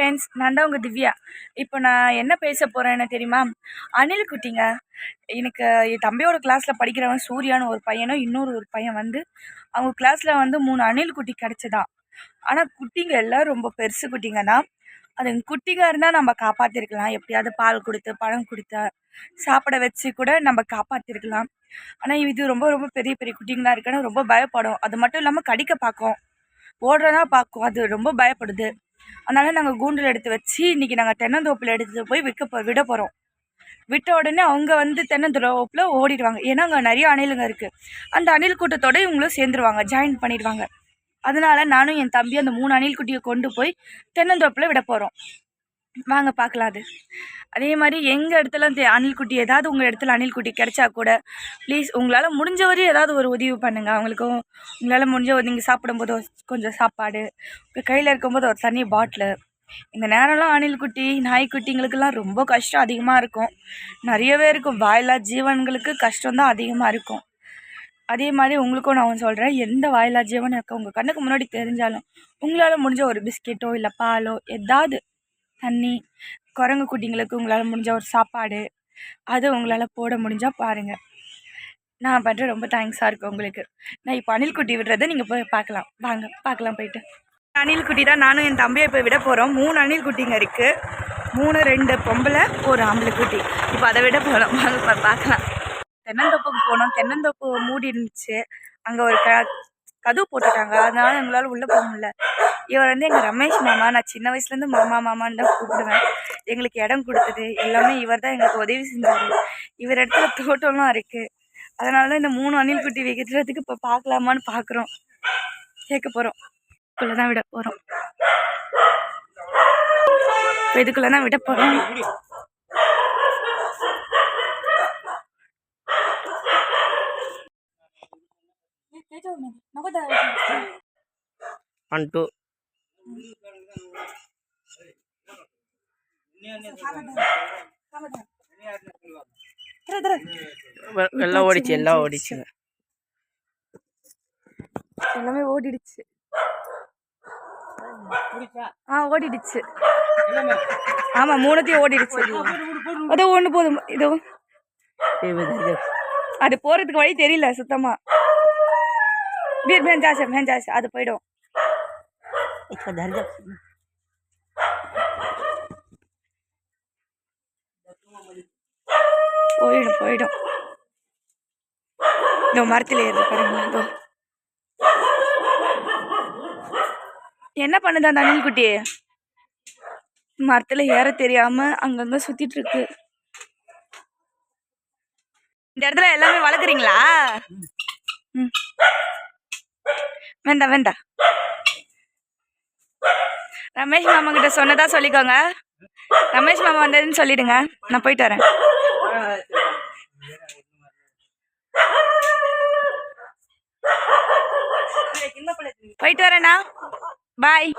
Friends நான் தான் உங்கள் திவ்யா. இப்போ நான் என்ன பேச போகிறேன்னு தெரியுமா? அணில் குட்டிங்க. எனக்கு என் தம்பியோட கிளாஸில் படிக்கிறவன் சூர்யான்னு ஒரு பையனும் இன்னொரு ஒரு பையன் வந்து அவங்க கிளாஸில் வந்து மூணு அணில் குட்டி கிடச்சிதான் ஆனால் குட்டிங்க எல்லாம் ரொம்ப பெருசு குட்டிங்க தான். அது குட்டிங்க இருந்தால் நம்ம காப்பாற்றிருக்கலாம் எப்படியாவது பால் கொடுத்து பழம் கொடுத்து சாப்பிட வச்சு கூட நம்ம காப்பாற்றிருக்கலாம் ஆனால் இது ரொம்ப ரொம்ப பெரிய பெரிய குட்டிங்களாக இருக்குன்னு ரொம்ப பயப்படும். அது மட்டும் இல்லாமல் கடிக்க பார்க்கும். ஓடுறதா பார்க்கும். அது ரொம்ப பயப்படுது. அதனால் நாங்கள் கூண்டில் எடுத்து வச்சு இன்றைக்கி நாங்கள் தென்னந்தோப்பில் எடுத்து போய் விற்க போ விட போகிறோம் விட்ட உடனே அவங்க வந்து தென்னந்தோப்பில் ஓடிடுவாங்க. ஏன்னா அங்கே நிறைய அணிலுங்க இருக்குது அந்த அணில் கூட்டத்தோட இவங்களும் சேர்ந்துருவாங்க. ஜாயின் பண்ணிடுவாங்க. அதனால் நானும் என் தம்பி அந்த மூணு அணில் குட்டியை கொண்டு போய் தென்னந்தோப்பில் விட போகிறோம் வாங்க பார்க்கலாம் அது. அதே மாதிரி எங்கள் இடத்துல இந்த அணில் குட்டி ஏதாவது உங்கள் இடத்துல அணில்குட்டி கிடைச்சா கூட ப்ளீஸ் உங்களால் முடிஞ்ச வரையும் ஏதாவது ஒரு உதவி பண்ணுங்கள் அவங்களுக்கும் உங்களால் முடிஞ்ச ஒரு நீங்கள் சாப்பிடும்போது கொஞ்சம் சாப்பாடு இப்போ கையில் இருக்கும்போது ஒரு தண்ணி பாட்டிலு இந்த நேரம்லாம் அணில்குட்டி நாய்க்குட்டிங்களுக்கெல்லாம் ரொம்ப கஷ்டம் அதிகமாக இருக்கும். நிறையவே இருக்கும். வாயிலா ஜீவன்களுக்கு கஷ்டம் தான் அதிகமாக இருக்கும். அதே மாதிரி உங்களுக்கும் நான் ஒன்று சொல்கிறேன் எந்த வாயிலா ஜீவன் இருக்க உங்கள் கண்ணுக்கு முன்னாடி தெரிஞ்சாலும் உங்களால் முடிஞ்ச ஒரு பிஸ்கெட்டோ இல்லை பாலோ ஏதாவது தண்ணி குரங்கு குட்டிங்களுக்கு உங்களால் முடிஞ்ச ஒரு சாப்பாடு அது உங்களால் போட முடிஞ்சால் பாருங்கள் நான் பண்ணுற ரொம்ப தேங்க்ஸாக இருக்குது உங்களுக்கு. நான் இப்போ அணில் குட்டி விடுறதை நீங்கள் போய் பார்க்கலாம். வாங்க பார்க்கலாம் போயிட்டு. அணில் குட்டி தான் நானும் என் தம்பியை போய் விட போகிறோம் மூணு அணில் குட்டிங்க இருக்குது மூணு ரெண்டு பொம்பளை ஒரு ஆம்பளை குட்டி. இப்போ அதை விட போகிறோம் வாங்க பார்க்கலாம். தென்னந்தோப்புக்கு போனோம். தென்னந்தோப்பு மூடி இருந்துச்சு அங்கே ஒரு க கதவு போட்டுட்டாங்க. அதனால எங்களால் உள்ளே போக முடியல. இவர் வந்து எங்கள் ரமேஷ் மாமா நான் சின்ன வயசுலேருந்து மாமா மாமான்னு தான் கூப்பிடுவேன். எங்களுக்கு இடம் கொடுத்தது. எல்லாமே இவர் தான் எங்களுக்கு உதவி செஞ்சார். இவர் இடத்துல தோட்டம்லாம் இருக்குது அதனால தான் இந்த மூணு அணில் குட்டி வைக்கிறதுக்கு இப்போ பார்க்கலாமான்னு பார்க்குறோம் கேட்க போகிறோம் இதுக்குள்ளே தான் விட போகிறோம் இப்போ இதுக்குள்ளே தான் விட போகிறோம் వన్ టూ வெள்ள ஓடிச்சு எல்லாம் ஓடிச்சு எல்லாமே ஓடிடுச்சு ஆ ஓடிடுச்சு ஆமா மூணத்தையும் ஓடிடுச்சு அதோ ஒன்று போதும் இதோ அது போறதுக்கு வழி தெரியல சுத்தமா વીર બેન જશે அது போயிடும். આ તો போயிடும் போயிடும். இந்த மரத்தில் ஏறுது பாருங்களா இதோ. என்ன பண்ணுது அந்த அணில் மரத்தில் ஏற தெரியாம அங்கங்கே சுத்திட்டு இருக்கு இந்த இடத்துல எல்லாமே வளர்க்குறீங்களா? ம். வேண்டாம் வேண்டாம் ரமேஷ் மாமா கிட்ட சொன்னதா சொல்லிக்கோங்க. ரமேஷ் மாமா வந்ததுன்னு சொல்லிடுங்க. நான் போயிட்டு வரேன். போயிட்டு வரேண்ணா பாய்